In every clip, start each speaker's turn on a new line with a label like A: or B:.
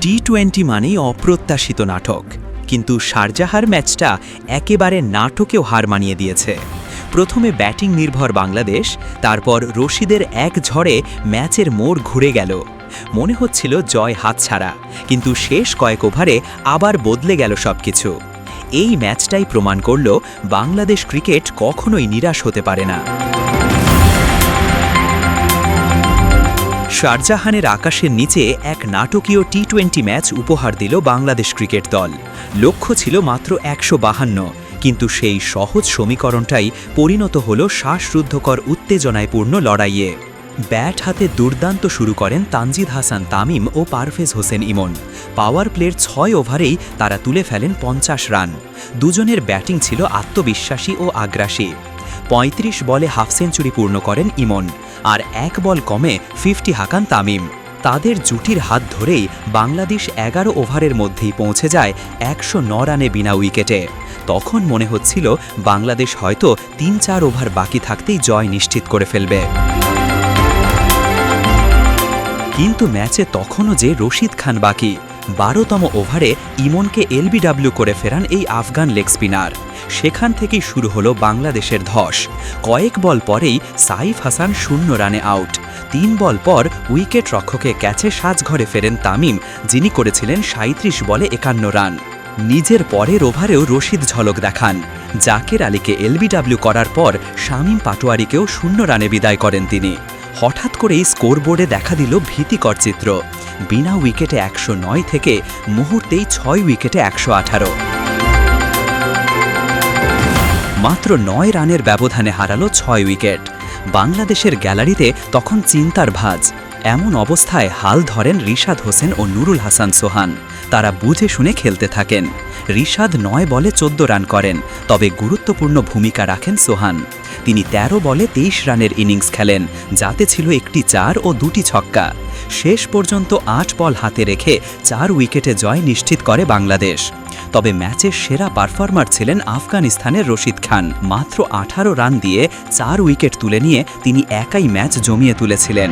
A: T twenty মানেই অপ্রত্যাশিত নাটক। কিন্তু শারজাহার ম্যাচটা একেবারে নাটকেও হার মানিয়ে দিয়েছে। প্রথমে ব্যাটিং নির্ভর বাংলাদেশ, তারপর রশিদের এক ঝড়ে ম্যাচের মোড় ঘুরে গেল। মনে হচ্ছিল জয় হাতছাড়া, কিন্তু শেষ কয়েক ওভারে আবার বদলে গেল সবকিছু। এই ম্যাচটাই প্রমাণ করল বাংলাদেশ ক্রিকেট কখনোই নিরাশ হতে পারে না। শারজাহানের আকাশের নিচে এক নাটকীয় টি টোয়েন্টি ম্যাচ উপহার দিল বাংলাদেশ ক্রিকেট দল। লক্ষ্য ছিল মাত্র একশো বাহান্ন, কিন্তু সেই সহজ সমীকরণটাই পরিণত হল শ্বাসরুদ্ধকর উত্তেজনায় পূর্ণ লড়াইয়ে। ব্যাট হাতে দুর্দান্ত শুরু করেন তানজিদ হাসান তামিম ও পারভেজ হোসেন ইমন। পাওয়ার প্লের ছয় ওভারেই তারা তুলে ফেলেন পঞ্চাশ রান। দুজনের ব্যাটিং ছিল আত্মবিশ্বাসী ও আগ্রাসী। পঁয়ত্রিশ বলে হাফ সেঞ্চুরি পূর্ণ করেন ইমন, আর এক বল কমে ফিফটি হাকান তামিম। তাদের জুটির হাত ধরেই বাংলাদেশ এগারো ওভারের মধ্যেই পৌঁছে যায় একশো ন রানে বিনা উইকেটে। তখন মনে হচ্ছিল বাংলাদেশ হয়তো তিন চার ওভার বাকি থাকতেই জয় নিশ্চিত করে ফেলবে। কিন্তু ম্যাচে তখনও যে রশিদ খান বাকি বারোতম ওভারে ইমনকে এলবিডাব্লিউ করে ফেরান এই আফগান লেগ স্পিনার। সেখান থেকেই শুরু হলো বাংলাদেশের ধস। কয়েক বল পরেই সাইফ হাসান শূন্য রানে আউট। তিন বল পর উইকেট রক্ষকে ক্যাচে সাজঘরে ফেরেন তামিম, যিনি করেছিলেন সাঁত্রিশ বলে একান্ন রান। নিজের পরের ওভারেও রশিদ ঝলক দেখান। জাকের আলীকে এলবিডাব্লিউ করার পর শামীম পাটোয়ারিকেও শূন্য রানে বিদায় করেন তিনি। হঠাৎ করেই স্কোরবোর্ডে দেখা দিল ভীতিকর চিত্র। বিনা উইকেটে একশো নয় থেকে মুহূর্তেই ছয় উইকেটে একশো আঠারো। মাত্র নয় রানের ব্যবধানে হারালো ছয় উইকেট। বাংলাদেশের গ্যালারিতে তখন চিন্তার ভাঁজ। এমন অবস্থায় হাল ধরেন রিশাদ হোসেন ও নুরুল হাসান সোহান। তারা বুঝে শুনে খেলতে থাকেন। রিশাদ নয় বলে চোদ্দ রান করেন, তবে গুরুত্বপূর্ণ ভূমিকা রাখেন সোহান। তিনি ১৩ বলে তেইশ রানের ইনিংস খেলেন, যাতে ছিল একটি চার ও দুটি ছক্কা। শেষ পর্যন্ত আট বল হাতে রেখে চার উইকেটে জয় নিশ্চিত করে বাংলাদেশ। তবে ম্যাচের সেরা পারফর্মার ছিলেন আফগানিস্তানের রশিদ খান। মাত্র আঠারো রান দিয়ে চার উইকেট তুলে নিয়ে তিনি একাই ম্যাচ জমিয়ে তুলেছিলেন।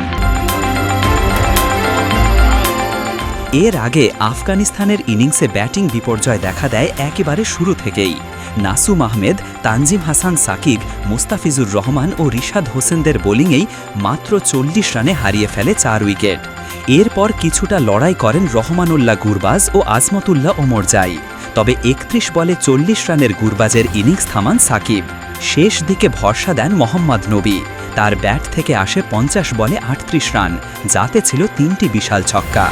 A: এর আগে আফগানিস্তানের ইনিংসে ব্যাটিং বিপর্যয় দেখা দেয় একেবারে শুরু থেকেই। নাসুম আহমেদ, তানজিম হাসান সাকিব, মুস্তাফিজুর রহমান ও রিশাদ হোসেনদের বোলিংয়েই মাত্র চল্লিশ রানে হারিয়ে ফেলে চার উইকেট। এরপর কিছুটা লড়াই করেন রহমানুল্লাহ গুরবাজ ও আজমতুল্লাহ ওমরজাই তবে একত্রিশ বলে চল্লিশ রানের গুরবাজের ইনিংস থামান সাকিব। শেষ দিকে ভরসা দেন মোহাম্মদ নবী। তার ব্যাট থেকে আসে পঞ্চাশ বলে আটত্রিশ রান, যাতে ছিল তিনটি বিশাল ছক্কা।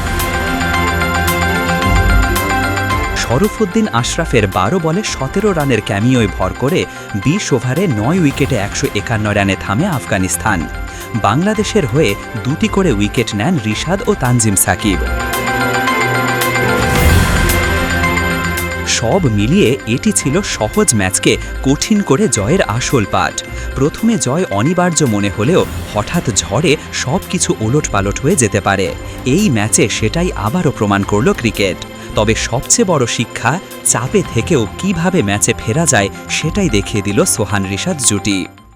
A: শরফুদ্দিন আশরাফের বারো বলে সতেরো রানের ক্যামিওয় ভর করে বিশ ওভারে নয় উইকেটে একশো একান্ন রানে থামে আফগানিস্তান। বাংলাদেশের হয়ে দুটি করে উইকেট নেন রিশাদ ও তানজিম সাকিব। সব মিলিয়ে এটি ছিল সহজ ম্যাচকে কঠিন করে জয়ের আসল পাঠ। প্রথমে জয় অনিবার্য মনে হলেও হঠাৎ ঝড়ে সব কিছু ওলটপালট হয়ে যেতে পারে। এই ম্যাচে সেটাই আবারও প্রমাণ করল ক্রিকেট। তবে সবচেয়ে বড় শিক্ষা চাপে থেকেও কীভাবে ম্যাচে ফেরা যায় সেটাই দেখিয়ে দিল সোহান রিশাদ জুটি।